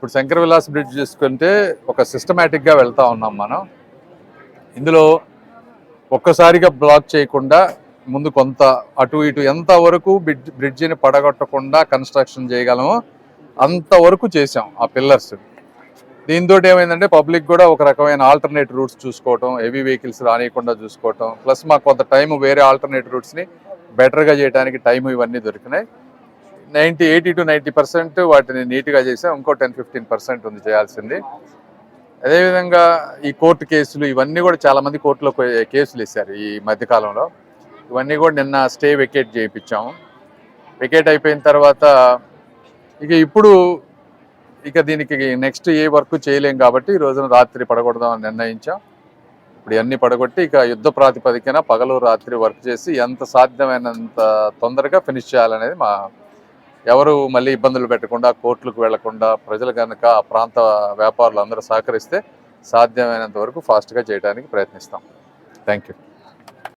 ఇప్పుడు శంకర విలాస్ బ్రిడ్జ్ చూసుకుంటే ఒక సిస్టమేటిక్గా వెళ్తూ ఉన్నాం మనం. ఇందులో ఒక్కసారిగా బ్లాక్ చేయకుండా ముందు కొంత అటు ఇటు ఎంతవరకు బ్రిడ్జ్ బ్రిడ్జిని పడగొట్టకుండా కన్స్ట్రక్షన్ చేయగలమో అంతవరకు చేసాం ఆ పిల్లర్స్ దీంతో ఏమైందంటే పబ్లిక్ కూడా ఒక రకమైన ఆల్టర్నేట్ రూట్స్ చూసుకోవటం హెవీ వెహికల్స్ రానియకుండా చూసుకోవటం ప్లస్ మాకు కొంత టైం వేరే ఆల్టర్నేట్ రూట్స్ని బెటర్గా చేయడానికి టైం ఇవన్నీ దొరికినాయి. Ninety eighty to ninety percent వాటిని నీట్గా చేసాం. ఇంకో టెన్ ఫిఫ్టీన్ పర్సెంట్ ఉంది చేయాల్సింది. అదేవిధంగా ఈ కోర్టు కేసులు ఇవన్నీ కూడా చాలామంది కోర్టులో కేసులు వేశారు ఈ మధ్యకాలంలో ఇవన్నీ కూడా నిన్న స్టే వెకేట్ చేయించాము వెకేట్ అయిపోయిన తర్వాత ఇక ఇప్పుడు ఇక దీనికి నెక్స్ట్ ఏ వర్క్ చేయలేం కాబట్టి ఈ రోజున రాత్రి పడగొడదామని నిర్ణయించాం. ఇప్పుడు ఇవన్నీ పడగొట్టి ఇక యుద్ధ ప్రాతిపదికన పగలు రాత్రి వర్క్ చేసి ఎంత సాధ్యమైనంత తొందరగా ఫినిష్ చేయాలనేది మా ఎవరు మళ్ళీ ఇబ్బందులు పెట్టకుండా కోర్టులకు వెళ్ళకుండా ప్రజలు కనుక ఆ ప్రాంత వ్యాపారులు అందరూ సహకరిస్తే సాధ్యమైనంత వరకు ఫాస్ట్గా చేయడానికి ప్రయత్నిస్తాం. Thank you.